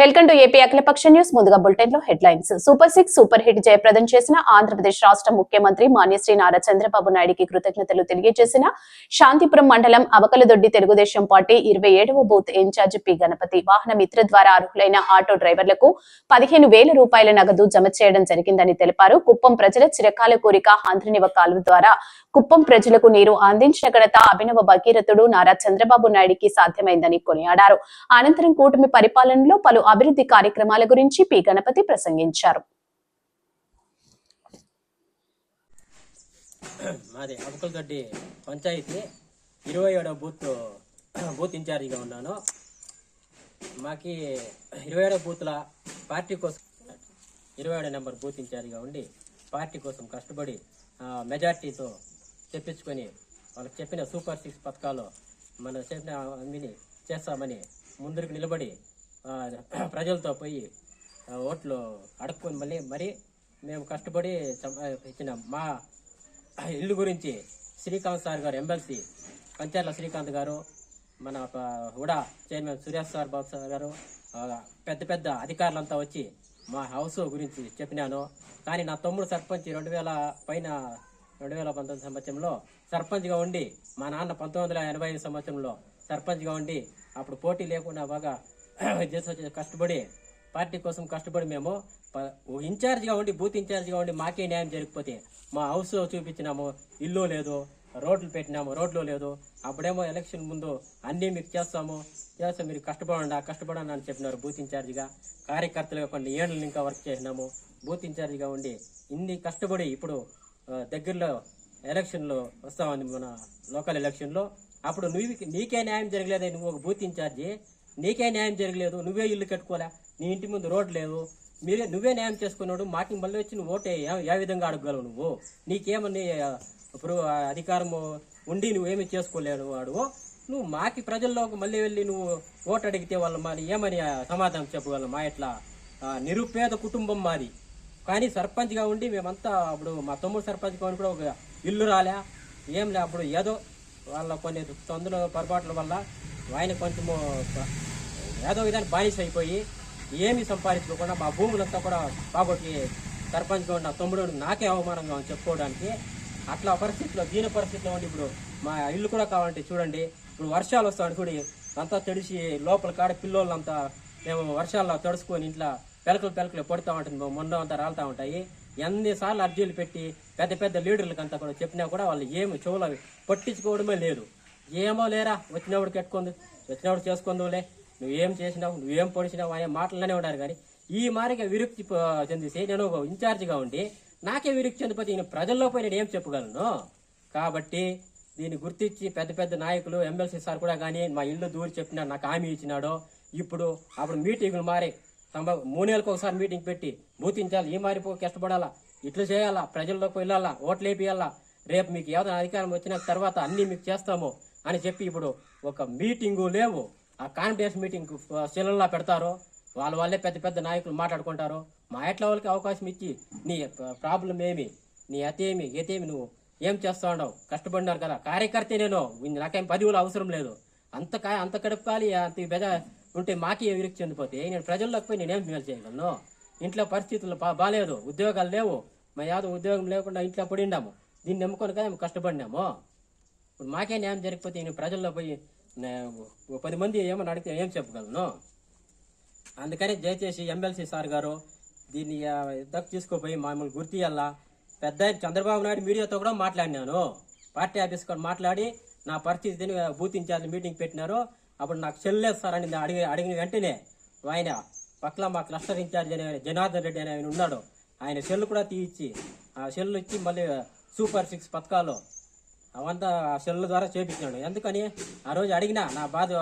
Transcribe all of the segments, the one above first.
Welcome to AP Akhilapaksha news. ముందుగా బులెటిన్లో headlines. Super six super hit జయప్రదం చేసిన ఆంధ్రప్రదేశ్ రాష్ట్ర ముఖ్యమంత్రి మాన్యశ్రీ నారా చంద్రబాబు నాయుడికి కృతజ్ఞతలు తెలియజేసిన శాంతిపురం మండలం అవకలదొడ్డి తెలుగుదేశం పార్టీ ఇరవై ఏడవ బూత్ ఇన్ఛార్జ్ పి. గణపతి వాహన మిత్ర ద్వారా అర్హులైన ఆటో డ్రైవర్లకు పదిహేను వేల రూపాయల నగదు జమ చేయడం జరిగిందని తెలిపారు. కుప్పం ప్రజల చిరకాల కోరిక ఆంధ్రనివ కాలువ ద్వారా కుప్పం ప్రజలకు నీరు అందించిన ఘనత అభినవ భగీరథుడు నారా చంద్రబాబు నాయుడికి సాధ్యమైందని కొనియాడారు. అనంతరం కూటమి పరిపాలనలో పలు అభివృద్ధి కార్యక్రమాల గురించి పి. గణపతి ప్రసంగించారు. మాది అబుకల్గడ్డి పంచాయతీ. ఇరవై ఏడవ బూత్ బూత్ ఇన్ఛార్జిగా ఉన్నాను. మాకి ఇరవై ఏడవ బూత్ల పార్టీ కోసం ఇరవై ఏడవ నెంబర్ బూత్ ఇన్ఛార్జిగా ఉండి పార్టీ కోసం కష్టపడి మెజార్టీతో తెప్పించుకొని వాళ్ళకి చెప్పిన సూపర్ సిక్స్ పథకాలు మనం చెప్పిన అన్నిని చేస్తామని ముందరికి నిలబడి ప్రజలతో పోయి ఓట్లు అడుక్కొని మళ్ళీ మరి మేము కష్టపడి ఇచ్చిన మా ఇల్లు గురించి శ్రీకాంత్ సార్ గారు ఎమ్మెల్సీ కంచర్ల శ్రీకాంత్ గారు మన HUDA chairman Suresh sir Babu sir గారు పెద్ద పెద్ద అధికారులంతా వచ్చి మా హౌస్ గురించి చెప్పినాను. కానీ నా తమ్ముడు సర్పంచ్ రెండు వేల పైన రెండు వేల పంతొమ్మిది సంవత్సరంలో సర్పంచ్గా ఉండి మా నాన్న పంతొమ్మిది వందల ఎనభై ఐదు సంవత్సరంలో సర్పంచ్గా ఉండి అప్పుడు పోటీ లేకుండా బాగా దేశ కష్టపడి పార్టీ కోసం కష్టపడి మేము ప- ఇన్ఛార్జిగా ఉండి బూత్ ఇన్ఛార్జిగా ఉండి మాకే న్యాయం జరిగిపోతే మా హౌస్ చూపించినాము ఇల్లు లేదు రోడ్లు పెట్టినాము రోడ్లు లేదు అప్పుడేమో ఎలక్షన్ ముందు అన్నీ మీకు చేస్తాము చేస్తాం మీరు కష్టపడండి ఆ కష్టపడండి అని చెప్పినారు బూత్ ఇన్ఛార్జిగా. కార్యకర్తలుగా కొన్ని ఏళ్ళు ఇంకా వర్క్ చేసినాము బూత్ ఇన్ఛార్జిగా ఉండి ఇన్ని కష్టపడి ఇప్పుడు దగ్గరలో ఎలక్షన్లో వస్తామని మన లోకల్ ఎలక్షన్లో అప్పుడు నువ్వు నీకే న్యాయం జరగలేదని నువ్వు ఒక బూత్ ఇన్ఛార్జి నీకే న్యాయం జరగలేదు నువ్వే ఇల్లు కట్టుకోలే నీ ఇంటి ముందు రోడ్ లేదు మీరే నువ్వే న్యాయం చేసుకున్నాడు మాకి మళ్ళీ వచ్చి నువ్వు ఓటే ఏ- ఏ విధంగా అడగగలవు నువ్వు? నీకేమని ఇప్పుడు అధికారము ఉండి నువ్వేమి చేసుకోలేడు వాడు నువ్వు మాకి ప్రజల్లో మళ్ళీ వెళ్ళి నువ్వు ఓటు అడిగితే వాళ్ళు మరి ఏమని సమాధానం చెప్పగలం మా ఇట్లా నిరుపేద కుటుంబం మాది. కానీ సర్పంచ్గా ఉండి మేమంతా అప్పుడు మా తమ్ముడు సర్పంచ్గా ఉండి కూడా ఒక ఇల్లు రాలే ఏం లే అప్పుడు ఏదో వాళ్ళ కొన్ని తొందర పొరపాట్ల వల్ల ఆయన కొంచెము ఏదో విధాన్ని బానిస అయిపోయి ఏమీ సంపాదించుకోకుండా మా భూములంతా కూడా బాగొట్టి సర్పంచ్గా ఉన్న తమ్ముడు నాకే అవమానంగా చెప్పుకోవడానికి. అట్లా పరిస్థితిలో దీని పరిస్థితిలో ఉండి ఇప్పుడు మా ఇల్లు కూడా కావాలంటే చూడండి. ఇప్పుడు వర్షాలు వస్తాడు చూడి అంతా తడిసి లోపల కాడ పిల్లోళ్ళంతా మేము వర్షాల్లో తడుచుకొని ఇంట్లో పెలకలు పెలకలు పడుతూ ఉంటుంది మొన్న మొండ అంతా రాలుతూ ఉంటాయి. ఎన్నిసార్లు అర్జీలు పెట్టి పెద్ద పెద్ద లీడర్లకు అంతా కూడా చెప్పినా కూడా వాళ్ళు ఏమి చెవులు పట్టించుకోవడమే లేదు. ఏమో లేరా వచ్చినప్పుడు కట్టుకుంది వచ్చినప్పుడు చేసుకుందాంలే నువ్వేం చేసినావు నువ్వేం పొడిచినావు అనే మాటలనే ఉన్నారు కానీ ఈ మారిగా విరక్తి ప- నేను ఒక ఇన్ఛార్జిగా ఉండి నాకే విరక్తి చెందిపోతే ఈయన ప్రజల్లో పోయి నేను ఏం చెప్పగలను? కాబట్టి దీన్ని గుర్తించి పెద్ద పెద్ద నాయకులు ఎమ్మెల్సీ సార్ కూడా కానీ మా ఇల్లు దూరి చెప్పినా నాకు హామీ ఇచ్చినాడో ఇప్పుడు అప్పుడు మీటింగులు మారి సంభవ మూడు ఒకసారి మీటింగ్ పెట్టి బూతించాలి ఈ మారిపో కష్టపడాలా ఇట్లు చేయాలా ప్రజల్లోకి వెళ్ళాలా ఓట్లు వేపియాలా రేపు మీకు ఏదైనా అధికారం వచ్చిన తర్వాత అన్నీ మీకు చేస్తాము అని చెప్పి ఇప్పుడు ఒక మీటింగు లేవు. ఆ కాన్ఫరెన్స్ మీటింగ్ శిలల్లా పెడతారు. వాళ్ళ వాళ్ళే పెద్ద పెద్ద నాయకులు మాట్లాడుకుంటారు. మా ఎట్ల వాళ్ళకి అవకాశం ఇచ్చి నీ ప్రాబ్లం ఏమి నీ అతేమి ఏతేమి నువ్వు ఏం చేస్తా ఉండవు? కష్టపడినారు కదా. కార్యకర్త నేను. నాకేం పదివులు అవసరం లేదు. అంత అంత కడుపుకాలి అంత బెద ఉంటే మాకే విరక్తి చెందిపోతే నేను ప్రజల్లోకి పోయి నేనేం మేలు చేయగలను? ఇంట్లో పరిస్థితులు బా బాగాలేదు ఉద్యోగాలు లేవు. మా యాదవ్ ఉద్యోగం లేకుండా ఇంట్లో పడిండాము. దీన్ని నమ్ముకొని కదా మేము కష్టపడినాము. ఇప్పుడు మాకే న్యాయం జరిగిపోతే నేను ప్రజల్లో పోయి పది మంది ఏమని అడిగితే ఏం చెప్పగలను? అందుకని దయచేసి ఎమ్మెల్సీ సార్ గారు దీన్ని దక్కు తీసుకోపోయి మామూలు గుర్తియాలా పెద్ద చంద్రబాబు నాయుడు మీడియాతో కూడా మాట్లాడినాను. పార్టీ ఆఫీస్ కూడా మాట్లాడి నా పరిస్థితిని బూత్ ఇన్ఛార్జ్ మీటింగ్ పెట్టినారు. అప్పుడు నాకు చెల్లేదు సార్ అని అడిగి అడిగిన వెంటనే ఆయన పక్కన మా క్లస్టర్ ఇన్ఛార్జ్ అనే జనార్దన్ రెడ్డి అనే ఆయన ఉన్నాడు. ఆయన సెల్ కూడా తీయించి ఆ సెల్ ఇచ్చి మళ్ళీ సూపర్ సిక్స్ పథకాలు అవంతా ఆ సెల్ ద్వారా చేపించినాడు. ఎందుకని? ఆ రోజు అడిగినా నా బాధ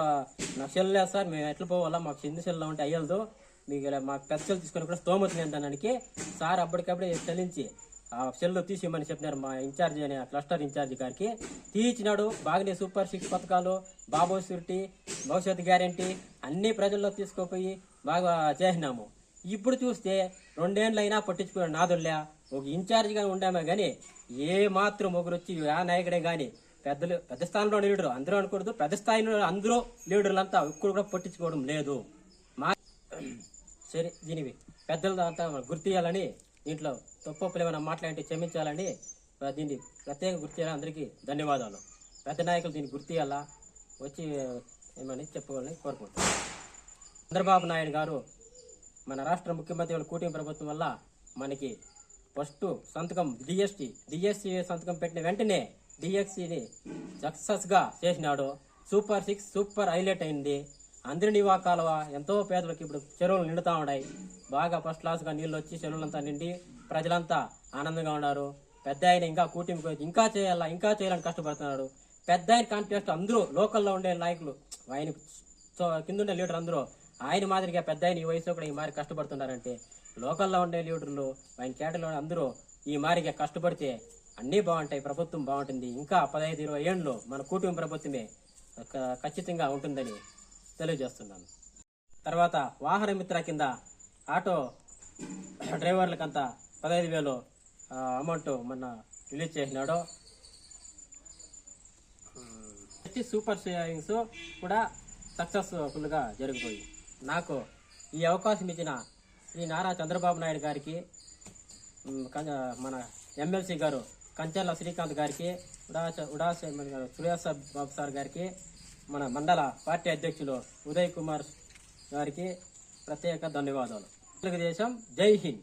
నా సెల్ లేదు సార్ మేము ఎట్లా పోవాలా మాకు చిన్న సెల్ ఉంటే అయ్యలదు మీకు ఇలా మాకు పెద్ద సెల్ తీసుకొని కూడా స్తోమత లేదానికి సార్ అప్పటికప్పుడే చెల్లించి ఆ సెల్ తీసేయమని చెప్పినారు మా ఇన్ఛార్జ్ అనే క్లస్టర్ ఇన్ఛార్జ్ గారికి. తీయించినాడు బాగానే సూపర్ సిక్స్ పథకాలు బాబో సూరిటీ భవిష్యత్ గ్యారంటీ అన్ని ప్రజల్లో తీసుకుపోయి బాగా చేసినాము. ఇప్పుడు చూస్తే రెండేళ్ళైనా పట్టించుకున్న నాదుల్లా ఒక ఇన్ఛార్జిగా ఉండామే కానీ ఏ మాత్రం ఒకరు వచ్చి ఆ నాయకుడే కానీ పెద్దలు పెద్ద స్థానంలో లీడరు అందరూ అనకూడదు పెద్ద స్థాయిలో అందరూ లీడర్లంతా ఒక్కరు కూడా పట్టించుకోవడం లేదు. మా సరే దీనివి పెద్దలంతా గుర్తియాలని దీంట్లో తప్పప్పులు ఏమైనా మాట్లాడి క్షమించాలని దీన్ని ప్రత్యేక గుర్తియాలని అందరికీ ధన్యవాదాలు. పెద్ద నాయకులు దీన్ని గుర్తియాలా వచ్చి ఏమని చెప్పుకోవాలని కోరుకుంటున్నాను. చంద్రబాబు నాయుడు గారు మన రాష్ట్ర ముఖ్యమంత్రి కూటమి ప్రభుత్వం వల్ల మనకి ఫస్ట్ సంతకం డిఎస్టి డిఎస్సి సంతకం పెట్టిన వెంటనే డిఎస్సిని సక్సెస్గా చేసినాడు. సూపర్ సిక్స్ సూపర్ హైలైట్ అయింది. అందరి వా కాలువ ఎంతో పేదలకు ఇప్పుడు చెరువులు నిండుతా ఉన్నాయి. బాగా ఫస్ట్ క్లాస్గా నీళ్ళు వచ్చి చెరువులంతా నిండి ప్రజలంతా ఆనందంగా ఉన్నారు. పెద్ద ఆయన ఇంకా కూటమికి ఇంకా చేయాలా ఇంకా చేయాలని కష్టపడుతున్నాడు. పెద్ద ఆయన కాంటెస్ట్ అందరూ లోకల్లో ఉండే నాయకులు ఆయన కిందుండే కింద ఉండే లీడర్ అందరూ ఆయన మాదిరిగా పెద్ద ఆయన ఈ వయసులో కూడా ఈ మారి కష్టపడుతున్నారంటే లోకల్లో ఉండే లీడర్లు ఆయన కేటలో అందరూ ఈ మారిగా కష్టపడితే అన్నీ బాగుంటాయి ప్రభుత్వం బాగుంటుంది. ఇంకా పదహైదు ఇరవై ఏళ్ళు మన కూటమి ప్రభుత్వమే క- ఖచ్చితంగా ఉంటుందని తెలియజేస్తున్నాను. తర్వాత వాహన మిత్ర కింద ఆటో డ్రైవర్లకంతా పదహైదు వేలు అమౌంట్ మొన్న రిలీజ్ చేసినాడు. సూపర్ షేరింగ్స్ కూడా సక్సెస్ఫుల్గా జరిగిపోయి. నాకు ఈ అవకాశం ఇచ్చిన శ్రీ నారా చంద్రబాబు నాయుడు గారికి మన ఎమ్మెల్సీ గారు కంచెల్ల శ్రీకాంత్ గారికి ఉడాస ఉడా గారు సురేష్ బాబు సార్ గారికి మన మండల పార్టీ అధ్యక్షులు ఉదయ్ కుమార్ గారికి ప్రత్యేక ధన్యవాదాలు. తెలుగుదేశం జై హింద్.